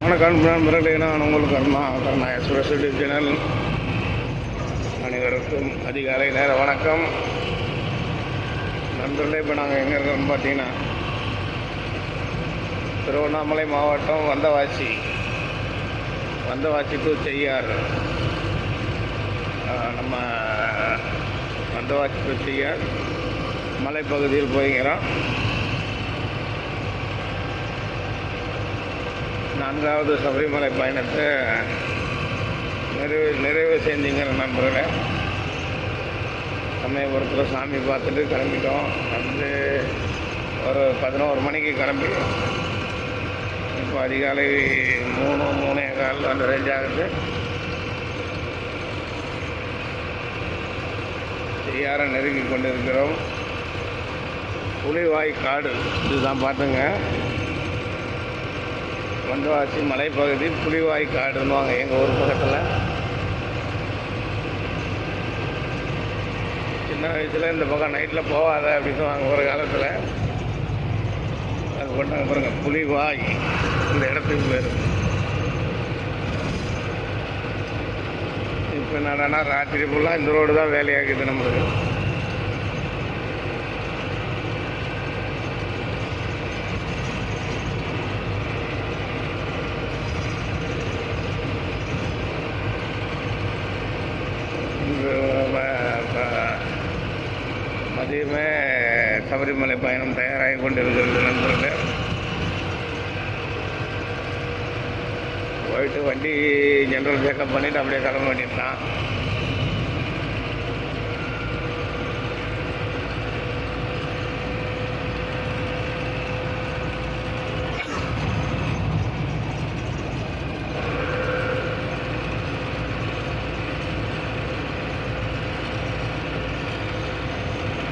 வணக்கம் நண்பர்களே நான் உங்களுக்கு அருணா கருணாய சுரசுடி சேனல். அனைவருக்கும் அதிகாலை நேர வணக்கம். நண்பர்களே இப்போ நாங்கள் எங்கே இருக்கோம்னு பார்த்தீங்கன்னா திருவண்ணாமலை மாவட்டம் வந்தவாசி. வந்தவாசி டு செய்யார் நம்ம வந்தவாசி டு செய்யார் மலைப்பகுதியில் போய்கிறோம் நான்காவது சபரிமலை பயணத்தை நிறைவு நிறைவு செஞ்சுங்கிற நம்புகிறேன் சமயபுரத்தில் சாமி பார்த்துட்டு கிளம்பிட்டோம். வந்து ஒரு பதினோரு மணிக்கு கிளம்பி இப்போ அதிகாலை மூணு மூணே கால் அந்த ரேஞ்ச் ஆகுது. செய்யார நெருங்கி கொண்டிருக்கிறோம். புலிவாய் காடு இதுதான் பார்த்துங்க வந்தவாசி மலைப்பகுதி புலிவாய் காடுன்னுவாங்க எங்கள் ஊர் பக்கத்தில். சின்ன வயசில் இந்த பக்கம் நைட்டில் போகாத அப்படின்னு வாங்க ஒரு காலத்தில். அது கொண்டாங்க பாருங்க புலிவாய். இந்த இடத்துக்கு பேர். இப்போ என்னடானா ராத்திரி ஃபுல்லாக இந்த ரோடு தான் வேலையாகுது நம்மளுக்கு. மதியமே சபரிமலை பயணம் தயாராகி கொண்டிருக்கிறது நண்பர்களே. போயிட்டு வண்டி ஜென்ரல் செக்கப் பண்ணிவிட்டு அப்படியே கிளம்ப வேண்டியதுதான்.